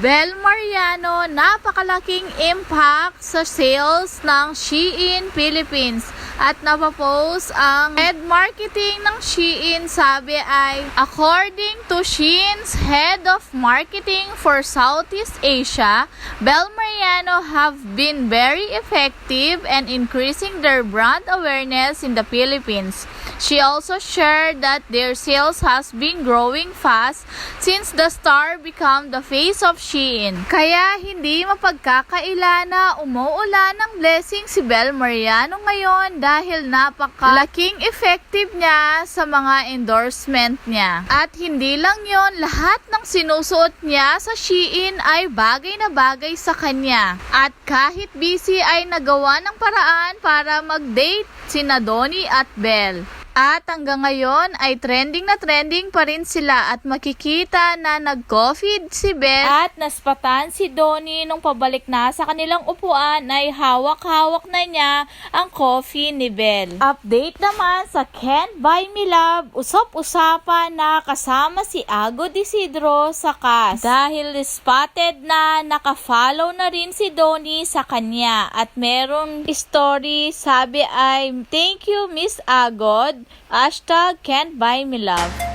Bel Mariano, napakalaking impact sa sales ng Shein Philippines. At napapost ang head marketing ng Shein sabi ay according to Shein's head of marketing for Southeast Asia, Bel Mariano have been very effective and increasing their brand awareness in the Philippines. She also shared that their sales has been growing fast since the star become the face of Shein. Kaya hindi mapagkakaila na umuulan ng blessing si Bel Mariano ngayon dahil napakalaking effective niya sa mga endorsement niya. At hindi lang yon lahat ng sinusuot niya sa Shein ay bagay na bagay sa kanya. At kahit busy ay nagawa ng paraan para mag-date sina Donnie at Belle. At hanggang ngayon ay trending na trending pa rin sila at makikita na nag-coffee si Belle at naspatan si Donnie nung pabalik na sa kanilang upuan ay hawak-hawak na niya ang coffee ni Belle. Update naman sa Can't Buy Me Love, usap-usapan na kasama si Ago Disidro sa cast. Dahil spotted na nakafollow na rin si Donnie sa kanya. At meron story sabi ay thank you Miss Agod hashtag can't buy me love